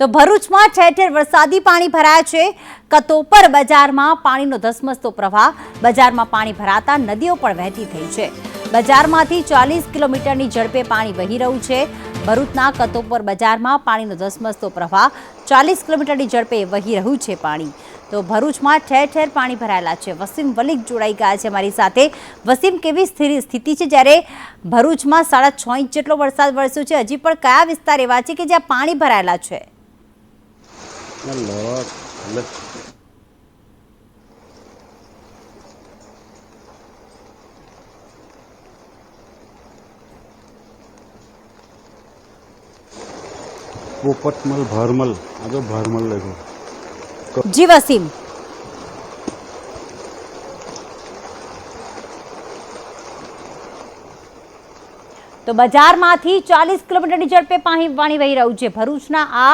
તો ભરૂચમાં ઠેર ઠેર વરસાદી પાણી ભરાયા છે. કતોપર બજારમાં પાણીનો ધસમસતો પ્રવાહ. બજારમાં પાણી ભરાતા નદીઓ પણ વહેતી થઈ છે. બજારમાંથી ચાલીસ કિલોમીટરની ઝડપે પાણી વહી રહ્યું છે. ભરૂચના કતોપર બજારમાં પાણીનો ધસમસતો પ્રવાહ ચાલીસ કિલોમીટરની ઝડપે વહી રહ્યું છે પાણી. તો ભરૂચમાં ઠેર ઠેર પાણી ભરાયેલા છે. વસીમ વલિક જોડાઈ ગયા છે મારી સાથે. વસીમ, કેવી સ્થિ- સ્થિતિ છે જ્યારે ભરૂચમાં સાડા છ ઇંચ જેટલો વરસાદ વરસ્યો છે? હજી પણ કયા વિસ્તાર એવા છે કે જ્યાં પાણી ભરાયેલા છે? Hello. Hello. ભરમલ આ જો ભરમલ લખ્યું જી તો બજારમાંથી ચાલીસ કિલોમીટરની ઝડપે પાણી વહી રહ્યું છે ભરૂચના આ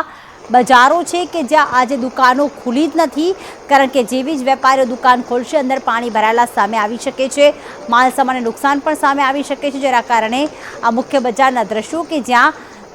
બજારો છે કે જ્યાં આજે દુકાનો ખુલી જ નથી, કારણ કે જેવી જ વેપારીઓ દુકાન ખોલશે, અંદર પાણી ભરાયેલા સામે આવી શકે છે. માલ સામાનને નુકસાન પણ સામે આવી શકે છે, જેના કારણે આ મુખ્ય બજારના દ્રશ્યો કે જ્યાં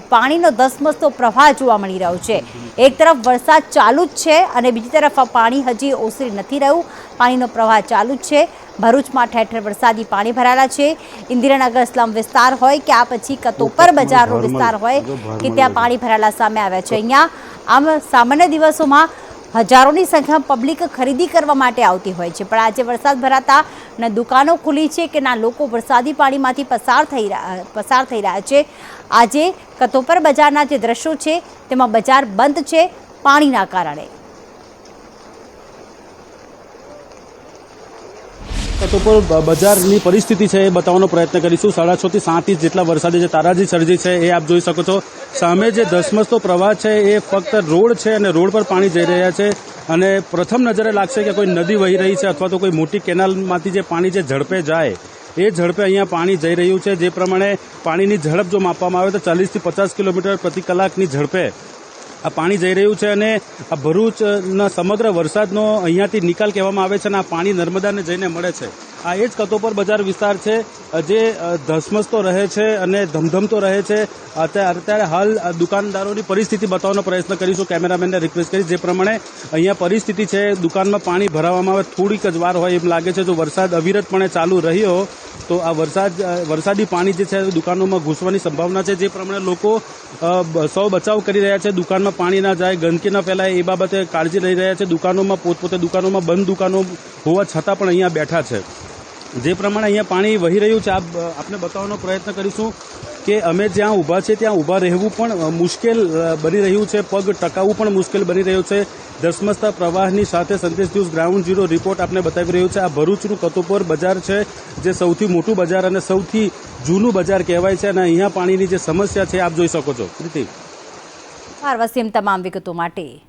પાણીનો ધસમસતો પ્રવાહ જોવા મળી રહ્યો છે. એક તરફ વરસાદ ચાલુ જ છે અને બીજી તરફ પાણી હજી ઓસરી નથી રહ્યું. પાણીનો પ્રવાહ ચાલુ જ છે. ભરૂચમાં ઠેર ઠેર વરસાદી પાણી ભરાયેલા છે. ઇન્દિરાનગર સ્લમ વિસ્તાર હોય કે આ પછી કતોપર બજારનો વિસ્તાર હોય કે ત્યાં પાણી ભરાયેલા સામે આવ્યા છે. અહીંયા આમ સામાન્ય દિવસોમાં હજારોની સંખ્યામાં પબ્લિક ખરીદી કરવા માટે આવતી હોય છે. પણ આજે વરસાદ ભરાતા ના દુકાનો ખુલી છે કે ના લોકો વરસાદી પાણીમાંથી પસાર થઈ રહ્યા પસાર થઈ રહ્યા છે. આજે કતોપર બજારના જે દ્રશ્યો છે તેમાં બજાર બંધ છે પાણીના કારણે. તો પર બજારની પરિસ્થિતિ છે એ બતાવવાનો પ્રયત્ન કરીશું. સાડા છ થી સાત ઇંચ જેટલા વરસાદે જે તારાજી સર્જી છે એ આપ જોઈ શકો છો. સામે જે ધસમસતો પ્રવાહ છે એ ફક્ત રોડ છે અને રોડ પર પાણી જઈ રહ્યા છે અને પ્રથમ નજરે લાગશે કે કોઈ નદી વહી રહી છે અથવા તો કોઈ મોટી કેનાલમાંથી જે પાણી જે ઝડપે જાય, એ ઝડપે અહીંયા પાણી જઈ રહ્યું છે. જે પ્રમાણે પાણીની ઝડપ જો માપવામાં આવે તો ચાલીસથી પચાસ કિલોમીટર પ્રતિ કલાકની ઝડપે આ પાણી જઈ રહ્યું છે અને આ ભરૂચના સમગ્ર વરસાદનો અહીંયાથી નિકાલ કહેવામાં આવે છે અને આ પાણી નર્મદાને જઈને મળે છે. આ એ જ કતોપર બજાર વિસ્તાર છે, જે ધસમસતો રહે છે અને ધમધમતો રહે છે. અત્યારે હાલ દુકાનદારોની પરિસ્થિતિ બતાવવાનો પ્રયત્ન કરીશું. કેમેરામેનને રિક્વેસ્ટ કરી જે પ્રમાણે અહીંયા પરિસ્થિતિ છે, દુકાનમાં પાણી ભરાવામાં આવે, થોડીક જ વાર હોય એમ લાગે છે. જો વરસાદ અવિરતપણે ચાલુ રહ્યો, તો આ વરસાદ વરસાદી પાણી જે છે, દુકાનોમાં ઘૂસવાની સંભાવના છે. જે પ્રમાણે લોકો સૌ બચાવ કરી રહ્યા છે. દુકાનમાં પાણી ના જાય, ગંદકી ના ફેલાય, એ બાબતે કાળજી લઈ રહ્યા છે. દુકાનોમાં પોતપોતે દુકાનોમાં બંધ દુકાનો હોવા છતાં પણ અહીંયા બેઠા છે. જે પ્રમાણે અહીંયા પાણી વહી રહ્યું છે, આપ આપને બતાવવાનો પ્રયત્ન કરીશું કે અમે જ્યાં ઊભા છે ત્યાં ઊભા રહેવું પણ મુશ્કેલ બની રહ્યું છે, પગ ટકાવવું પણ મુશ્કેલ બની રહ્યું છે. ધસમસતા પ્રવાહની સાથે સંદેશ ન્યૂઝ ગ્રાઉન્ડ ઝીરો રિપોર્ટ આપને બતાવી રહ્યું છે. આ ભરૂચનું કતોપર બજાર છે, જે સૌથી મોટું બજાર અને સૌથી જૂનું બજાર કહેવાય છે અને અહીંયા પાણીની જે સમસ્યા છે, આપ જોઈ શકો છો. પ્રીતિ. આભાર વસીમ તમામ વિગતો માટે.